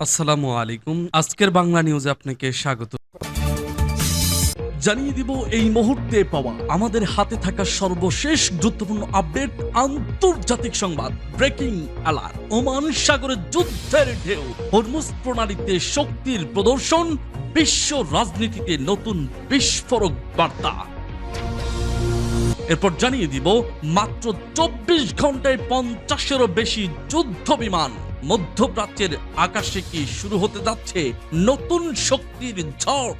আসসালামু আলাইকুম। আজকের বাংলা নিউজে আপনাকে স্বাগত। জানিয়ে দিব এই মুহূর্তে পাওয়া আমাদের হাতে থাকা সর্বশেষ গুরুত্বপূর্ণ আপডেট, আন্তর্জাতিক সংবাদ, ব্রেকিং অ্যালার্ট, ওমান সাগরে যুদ্ধের ঢেউ, হরমুজ প্রণালীতে শক্তির প্রদর্শন, বিশ্ব রাজনীতিতে নতুন বিস্ফোরক বার্তা। এরপর জানিয়ে দিব, মাত্র চব্বিশ ঘন্টায় পঞ্চাশেরও বেশি যুদ্ধ বিমান মধ্যপ্রাচ্যের আকাশে কি শুরু হতে যাচ্ছে নতুন শক্তির ঝড়?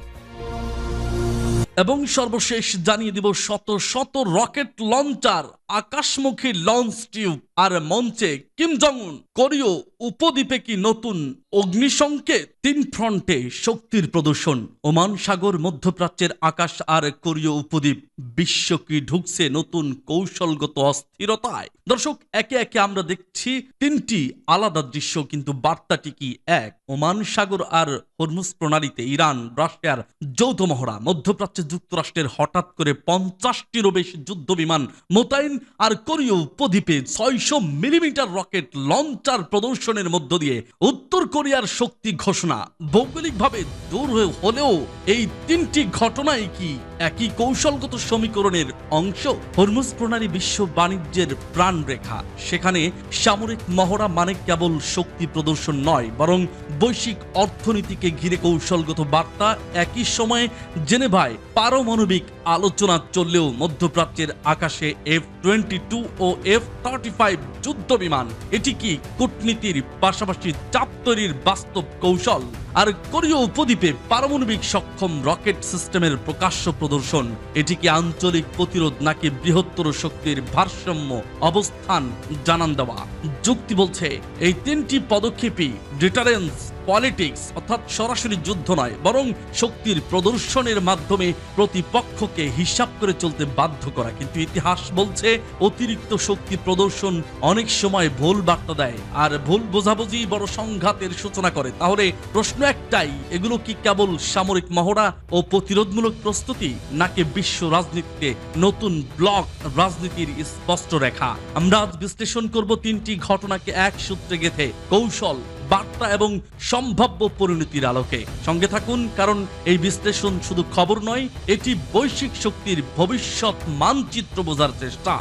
এবং সর্বশেষ জানিয়ে দিব শত শত রকেট লঞ্চার। আকাশমুখী লঞ্চ টিউব আর মঞ্চে কিম জং উন কোরীয় উপদ্বীপে কি নতুন অগ্নিসংকেত? তিন ফ্রন্টে শক্তির প্রদর্শন। ওমান সাগর, মধ্যপ্রাচ্যের আকাশ আর কোরীয় উপদ্বীপ। বিশ্ব কি ঢুকছে নতুন কৌশলগত অস্থিরতায়? দর্শক, একে একে আমরা দেখছি তিনটি আলাদা দৃশ্য, কিন্তু বার্তাটি কি এক? ওমান সাগর আর হরমুজ প্রণালীতে ইরান, রাশিয়ার যৌথ মহড়া, মধ্যপ্রাচ্যে যুক্তরাষ্ট্রের হঠাৎ করে পঞ্চাশটিরও বেশি যুদ্ধ বিমান মোতায়েন আর কোরীয় উপদ্বীপে ছয়শো মিলিমিটার রকেট লঞ্চার প্রদর্শনের মধ্য দিয়ে উত্তর কোরিয়ার শক্তি ঘোষণা। ভৌগোলিকভাবে দূর হলেও এই তিনটি ঘটনাই কি একই কৌশলগত সমীকরণের অংশ? হরমুজ প্রণালী বিশ্ব বাণিজ্যের প্রাণরেখা। সেখানে সামরিক মহড়া মানে কেবল শক্তি প্রদর্শন নয়, বরং বৈশ্বিক অর্থনীতিকে ঘিরে কৌশলগত বার্তা একই সময়ে জেনেভায় পারমাণবিক আলোচনা চললেও মধ্যপ্রাচ্যের আকাশে এফ টোয়েন্টি টু ও এফ থার্টি ফাইভ যুদ্ধ বিমান এটি কি কূটনীতির পাশাপাশি চাপ তৈরির বাস্তব কৌশল? আর কোরীয় উপদ্বীপে পারমাণবিক সক্ষম রকেট সিস্টেমের প্রকাশ্য প্রদর্শন এটি কি আঞ্চলিক প্রতিরোধ নাকি বৃহত্তর শক্তির ভারসাম্য অবস্থান জানান দেওয়া। যুক্তি বলছে, এই তিনটি পদক্ষেপই ডিটারেন্স পলিটিক্স অর্থাৎ সরাসরি যুদ্ধ নয়, বরং শক্তির প্রদর্শনের মাধ্যমে প্রতিপক্ষকে হিসাব করে চলতে বাধ্য করা। কিন্তু ইতিহাস বলছে, অতিরিক্ত শক্তি প্রদর্শন অনেক সময় ভুল বার্তা দেয়, আর ভুল বোঝাবুঝি বড় সংঘাতের সূচনা করে। তাহলে প্রশ্ন একটাই, এগুলো কি কেবল সামরিক মহড়া ও প্রতিরোধমূলক প্রস্তুতি, নাকি বিশ্ব রাজনীতিতে নতুন ব্লক রাজনীতির স্পষ্ট রেখা? আমরা আজ বিশ্লেষণ করব তিনটি ঘটনাকে এক সূত্রে গেথে। কৌশল বার্তা এবং সম্ভাব্য পরিণতির আলোকে। সঙ্গে থাকুন, কারণ এই বিশ্লেষণ শুধু খবর নয়, এটি বৈশ্বিক শক্তির ভবিষ্যৎ মানচিত্র বোঝার চেষ্টা।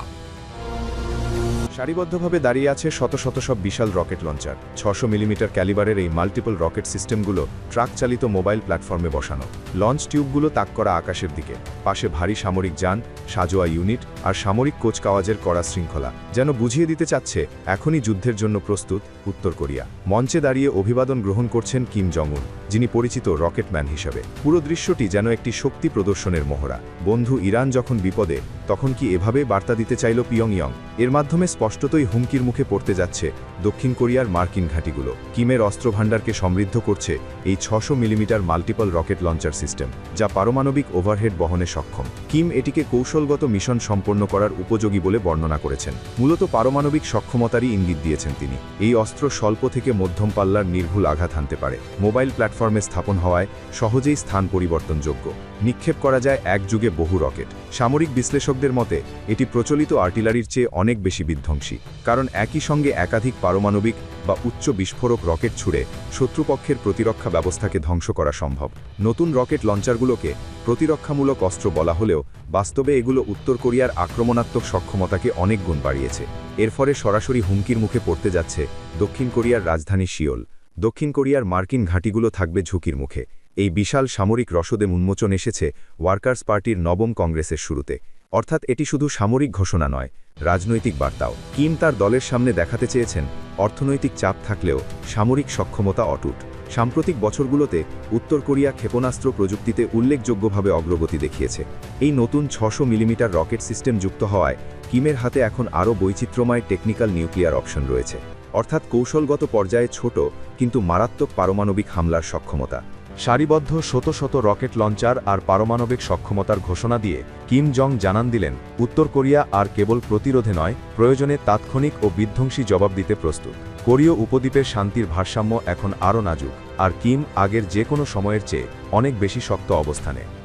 সারিবদ্ধভাবে দাঁড়িয়ে আছে শত শত সব বিশাল রকেট লঞ্চার। ছশো মিলিমিটার ক্যালিবারের এই মাল্টিপল রকেট সিস্টেমগুলো ট্রাক চালিত মোবাইল প্ল্যাটফর্মে বসানো। লঞ্চ টিউবগুলো তাক করা আকাশের দিকে। পাশে ভারী সামরিক যান, সাজোয়া ইউনিট আর সামরিক কোচকাওয়াজের কড়া শৃঙ্খলা, যেন বুঝিয়ে দিতে চাচ্ছে এখনই যুদ্ধের জন্য প্রস্তুত উত্তর কোরিয়া। মঞ্চে দাঁড়িয়ে অভিবাদন গ্রহণ করছেন কিম জং উন যিনি পরিচিত রকেটম্যান হিসাবে। পুরো দৃশ্যটি যেন একটি শক্তি প্রদর্শনের মহড়া বন্ধু, ইরান যখন বিপদে, তখন কি এভাবে বার্তা দিতে চাইল পিয়ংইয়ং? এর মাধ্যমে স্পষ্টতই হুমকির মুখে পড়তে যাচ্ছে দক্ষিণ কোরিয়ার মার্কিন ঘাঁটিগুলো। কিমের অস্ত্রভাণ্ডারকে সমৃদ্ধ করছে এই ছশো millimetre multiple rocket launcher system, যা পারমাণবিক ওভারহেড বহনে সক্ষম। কিম এটিকে কৌশলগত মিশন সম্পন্ন করার উপযোগী বলে বর্ণনা করেছেন। মূলত পারমাণবিক সক্ষমতারই ইঙ্গিত দিয়েছেন তিনি। এই অস্ত্র স্বল্প থেকে মধ্যম পাল্লার নির্ভুল আঘাত হানতে পারে। মোবাইল প্ল্যাটফর্মে স্থাপন হওয়ায় সহজেই স্থান পরিবর্তনযোগ্য। নিক্ষেপ করা যায় এক যুগে বহু রকেট। সামরিক বিশ্লেষকদের মতে, এটি প্রচলিত আর্টিলারির চেয়ে অনেক বেশি বিধ্বংসী, কারণ একই সঙ্গে একাধিক পারমাণবিক বা উচ্চ বিস্ফোরক রকেট ছুড়ে শত্রুপক্ষের প্রতিরক্ষা ব্যবস্থাকে ধ্বংস করা সম্ভব। নতুন রকেট লঞ্চারগুলোকে প্রতিরক্ষামূলক অস্ত্র বলা হলেও, বাস্তবে এগুলো উত্তর কোরিয়ার আক্রমণাত্মক সক্ষমতাকে অনেক গুণ বাড়িয়েছে। এর ফলে সরাসরি হুমকির মুখে পড়তে যাচ্ছে দক্ষিণ কোরিয়ার রাজধানী শিওল দক্ষিণ কোরিয়ার মার্কিন ঘাঁটিগুলো থাকবে ঝুঁকির মুখে। এই বিশাল সামরিক রসদে উন্মোচন এসেছে ওয়ার্কার্স পার্টির নবম কংগ্রেসের শুরুতে। অর্থাৎ এটি শুধু সামরিক ঘোষণা নয়, রাজনৈতিক বার্তাও। কিম তার দলের সামনে দেখাতে চেয়েছেন, অর্থনৈতিক চাপ থাকলেও সামরিক সক্ষমতা অটুট। সাম্প্রতিক বছরগুলোতে উত্তর কোরিয়া ক্ষেপণাস্ত্র প্রযুক্তিতে উল্লেখযোগ্যভাবে অগ্রগতি দেখিয়েছে। এই নতুন ছশো মিলিমিটার রকেট সিস্টেম যুক্ত হওয়ায় কিমের হাতে এখন আরও বৈচিত্র্যময় টেকনিক্যাল নিউক্লিয়ার অপশন রয়েছে। অর্থাৎ কৌশলগত পর্যায়ে ছোট, কিন্তু মারাত্মক পারমাণবিক হামলার সক্ষমতা। সারিবদ্ধ শত শত রকেট লঞ্চার আর পারমাণবিক সক্ষমতার ঘোষণা দিয়ে কিম জং জানান দিলেন, উত্তর কোরিয়া আর কেবল প্রতিরোধে নয়, প্রয়োজনে তাৎক্ষণিক ও বিধ্বংসী জবাব দিতে প্রস্তুত। কোরীয় উপদ্বীপের শান্তির ভারসাম্য এখন আরও নাজুক, আর কিম আগের যে কোনো সময়ের চেয়ে অনেক বেশি শক্ত অবস্থানে।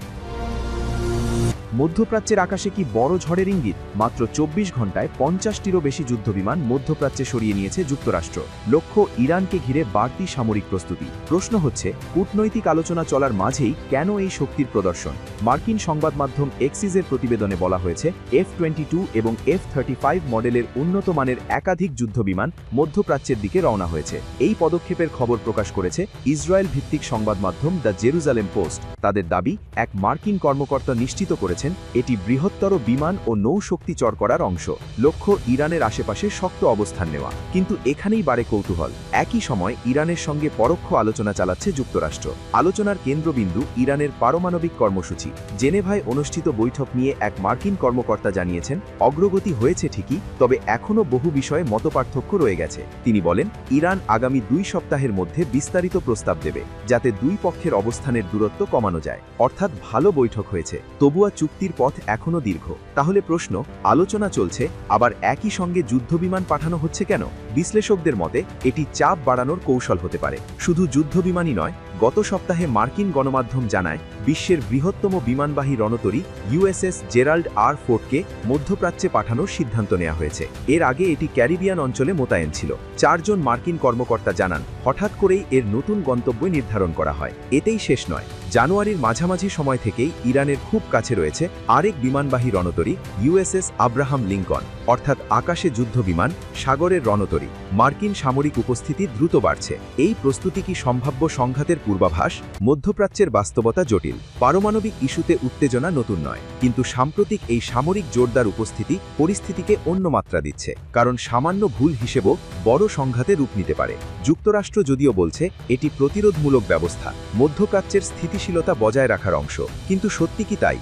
মধ্যপ্রাচ্যের আকাশে কি বড় ঝড়ের ইঙ্গিত? মাত্র চব্বিশ ঘন্টায় পঞ্চাশটিরও বেশি যুদ্ধবিমান মধ্যপ্রাচ্যে সরিয়ে নিয়েছে যুক্তরাষ্ট্র। লক্ষ্য, ইরানকে ঘিরে বাড়তি সামরিক প্রস্তুতি। প্রশ্ন হচ্ছে, কূটনৈতিক আলোচনা চলার মাঝেই কেন এই শক্তির প্রদর্শন? মার্কিন সংবাদ মাধ্যম এক্সিসের প্রতিবেদনে বলা হয়েছে, এফ টোয়েন্টি টু এবং এফ থার্টি ফাইভ মডেলের উন্নত মানের একাধিক যুদ্ধবিমান মধ্যপ্রাচ্যের দিকে রওনা হয়েছে। এই পদক্ষেপের খবর প্রকাশ করেছে ইসরায়েল ভিত্তিক সংবাদ মাধ্যম দ্য জেরুজালেম পোস্ট। তাদের দাবি, এক মার্কিন কর্মকর্তা নিশ্চিত করেছেন এটি বৃহত্তর বিমান ও নৌশক্তি চর করার অংশ। লক্ষ্য, ইরানের আশেপাশে শক্ত অবস্থান নেওয়া। কিন্তু এখানেই বাড়ে কৌতূহল। একই সময়, ইরানের সঙ্গে পরোক্ষ আলোচনা চালাচ্ছে যুক্তরাষ্ট্র। আলোচনার কেন্দ্রবিন্দু ইরানের পারমাণবিক কর্মসূচি। জেনেভায় অনুষ্ঠিত বৈঠক নিয়ে এক মার্কিন কর্মকর্তা জানিয়েছেন, অগ্রগতি হয়েছে ঠিকই, তবে এখনও বহু বিষয়ে মতপার্থক্য রয়ে গেছে। তিনি বলেন, ইরান আগামী দুই সপ্তাহের মধ্যে বিস্তারিত প্রস্তাব দেবে, যাতে দুই পক্ষের অবস্থানের দূরত্ব কমানো যায়। অর্থাৎ ভালো বৈঠক হয়েছে। তবুয়া চুক্তির পথ এখনও দীর্ঘ। তাহলে প্রশ্ন, আলোচনা চলছে, আবার একই সঙ্গে যুদ্ধবিমান পাঠানো হচ্ছে কেন? বিশ্লেষকদের মতে, এটি চাপ বাড়ানোর কৌশল হতে পারে। শুধু যুদ্ধবিমানই নয়, গত সপ্তাহে মার্কিন গণমাধ্যম জানায়, বিশ্বের বৃহত্তম বিমানবাহী রণতরী ইউএসএস জেরাল্ড আর ফোর্টকে মধ্যপ্রাচ্যে পাঠানোর সিদ্ধান্ত নেওয়া হয়েছে। এর আগে এটি ক্যারিবিয়ান অঞ্চলে মোতায়েন ছিল। চারজন মার্কিন কর্মকর্তা জানান, হঠাৎ করেই এর নতুন গন্তব্য নির্ধারণ করা হয়। এতেই শেষ নয়, জানুয়ারির মাঝামাঝি সময় থেকেই ইরানের খুব কাছে রয়েছে আরেক বিমানবাহী রণতরী ইউএসএস আব্রাহাম লিঙ্কন, অর্থাৎ আকাশে যুদ্ধবিমান, সাগরের রণতরী। মার্কিন সামরিক উপস্থিতি দ্রুত বাড়ছে। এই প্রস্তুতি কি সম্ভাব্য সংঘাতের পূর্বাভাস? মধ্যপ্রাচ্যের বাস্তবতা জটিল। পারমাণবিক ইস্যুতে উত্তেজনা নতুন নয়। কিন্তু সাম্প্রতিক এই সামরিক জোরদার উপস্থিতি পরিস্থিতিকে অন্য মাত্রা দিচ্ছে। কারণ সামান্য ভুল হিসেবেও বড় সংঘাতে রূপ নিতে পারে। যুক্তরাষ্ট্র যদিও বলছে, এটি প্রতিরোধমূলক ব্যবস্থা। মধ্যপ্রাচ্যের স্থিতিশীলতা বজায় রাখার অংশ। কিন্তু সত্যি কি তাই?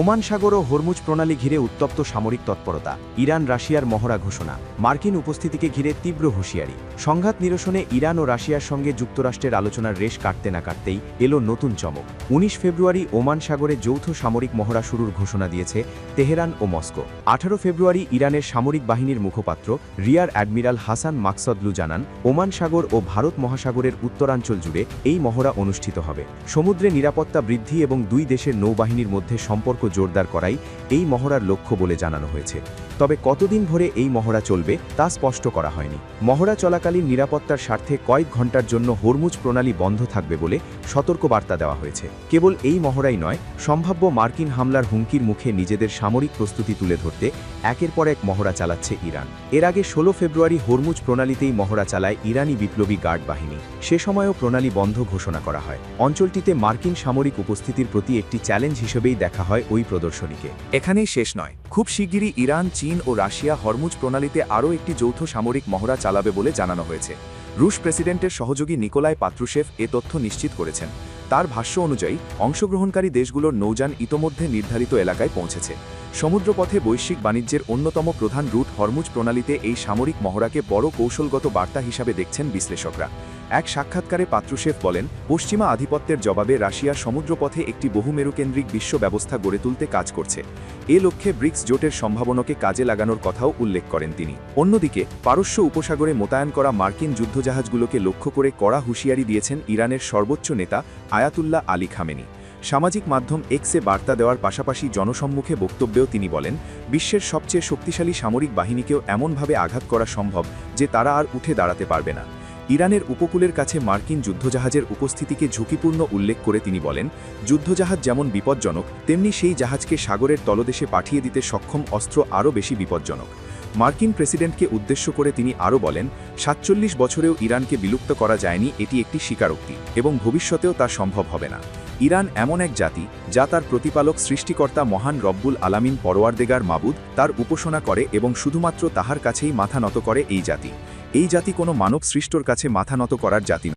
ওমান সাগর ও হরমুজ প্রণালী ঘিরে উত্তপ্ত সামরিক তৎপরতা, ইরান রাশিয়ার মহড়া ঘোষণা, মার্কিন উপস্থিতিকে ঘিরে তীব্র হুঁশিয়ারি। সংঘাত নিরসনে ইরান ও রাশিয়ার সঙ্গে যুক্তরাষ্ট্রের আলোচনার রেশ কাটতে না কাটতেই এলো নতুন চমক। উনিশ ফেব্রুয়ারি ওমান সাগরে যৌথ সামরিক মহড়া শুরুর ঘোষণা দিয়েছে তেহরান ও মস্কো। আঠারো ফেব্রুয়ারি ইরানের সামরিক বাহিনীর মুখপাত্র, রিয়ার অ্যাডমিরাল হাসান মাকসদলু জানান, ওমান সাগর ও ভারত মহাসাগরের উত্তরাঞ্চল জুড়ে এই মহড়া অনুষ্ঠিত হবে। সমুদ্রে নিরাপত্তা বৃদ্ধি এবং দুই দেশের নৌবাহিনীর মধ্যে সম্পর্ক জোরদার করাই এই মহড়ার লক্ষ্য বলে জানানো হয়েছে। তবে কতদিন ধরে এই মহড়া চলবে তা স্পষ্ট করা হয়নি। মহড়া চলাকালীন নিরাপত্তার স্বার্থে কয়েক ঘণ্টার জন্য হরমুজ প্রণালী বন্ধ থাকবে বলে সতর্কবার্তা দেওয়া হয়েছে। কেবল এই মহড়াই নয়, সম্ভাব্য মার্কিন হামলার হুমকির মুখে নিজেদের সামরিক প্রস্তুতি তুলে ধরতে একের পর এক মহড়া চালাচ্ছে ইরান। এর আগে ষোলো ফেব্রুয়ারি হরমুজ প্রণালীতেই মহড়া চালায় ইরানি বিপ্লবী গার্ড বাহিনী। সে সময়ও প্রণালী বন্ধ ঘোষণা করা হয়। অঞ্চলটিতে মার্কিন সামরিক উপস্থিতির প্রতি একটি চ্যালেঞ্জ হিসেবেই দেখা হয় ওই প্রদর্শনীকে। এখানেই শেষ নয়। খুব শিগগিরই ইরান, চীন ও রাশিয়া হরমুজ প্রণালীতে আরও একটি যৌথ সামরিক মহড়া চালাবে বলে জানানো হয়েছে। রুশ প্রেসিডেন্টের সহযোগী নিকোলাই পাত্রুশেভ এ তথ্য নিশ্চিত করেছেন। তার ভাষ্য অনুযায়ী, অংশগ্রহণকারী দেশগুলোর নৌযান ইতোমধ্যে নির্ধারিত এলাকায় পৌঁছেছে। সমুদ্রপথে বৈশ্বিক বাণিজ্যের অন্যতম প্রধান রুট হরমুজ প্রণালীতে এই সামরিক মহড়াকে বড় কৌশলগত বার্তা হিসাবে দেখছেন বিশ্লেষকরা। এক সাক্ষাৎকারে পাত্রুশেভ বলেন, পশ্চিমা আধিপত্যের জবাবে রাশিয়া সমুদ্রপথে একটি বহুমেরুকেন্দ্রিক বিশ্ব ব্যবস্থা গড়ে তুলতে কাজ করছে। এ লক্ষ্যে ব্রিক্স জোটের সম্ভাবনাকে কাজে লাগানোর কথাও উল্লেখ করেন তিনি। অন্যদিকে, পারস্য উপসাগরে মোতায়েন করা মার্কিন যুদ্ধজাহাজগুলোকে লক্ষ্য করে কড়া হুঁশিয়ারি দিয়েছেন ইরানের সর্বোচ্চ নেতা আয়াতুল্লাহ আলী খামেনি। সামাজিক মাধ্যম এক্সে বার্তা দেওয়ার পাশাপাশি জনসম্মুখে বক্তব্যেও তিনি বলেন, বিশ্বের সবচেয়ে শক্তিশালী সামরিক বাহিনীকেও এমনভাবে আঘাত করা সম্ভব যে তারা আর উঠে দাঁড়াতে পারবে না। ইরানের উপকূলের কাছে মার্কিন যুদ্ধজাহাজের উপস্থিতিকে ঝুঁকিপূর্ণ উল্লেখ করে তিনি বলেন, যুদ্ধজাহাজ যেমন বিপজ্জনক, তেমনি সেই জাহাজকে সাগরের তলদেশে পাঠিয়ে দিতে সক্ষম অস্ত্র আরও বেশি বিপজ্জনক। মার্কিন প্রেসিডেন্টকে উদ্দেশ্য করে তিনি আরও বলেন, সাতচল্লিশ বছরেও ইরানকে বিলুপ্ত করা যায়নি, এটি একটি স্বীকারোক্তি এবং ভবিষ্যতেও তা সম্ভব হবে না। ইরান এমন এক জাতি, যা তার প্রতিপালক সৃষ্টিকর্তা মহান রব্বুল আলামিন পরোয়ারদেগার মাবুদ তার উপাসনা করে এবং শুধুমাত্র তাহার কাছেই মাথা নত করে এই জাতি। এই জাতি কোনো মানব সৃষ্টর কাছে মাথা নত করার জাতি।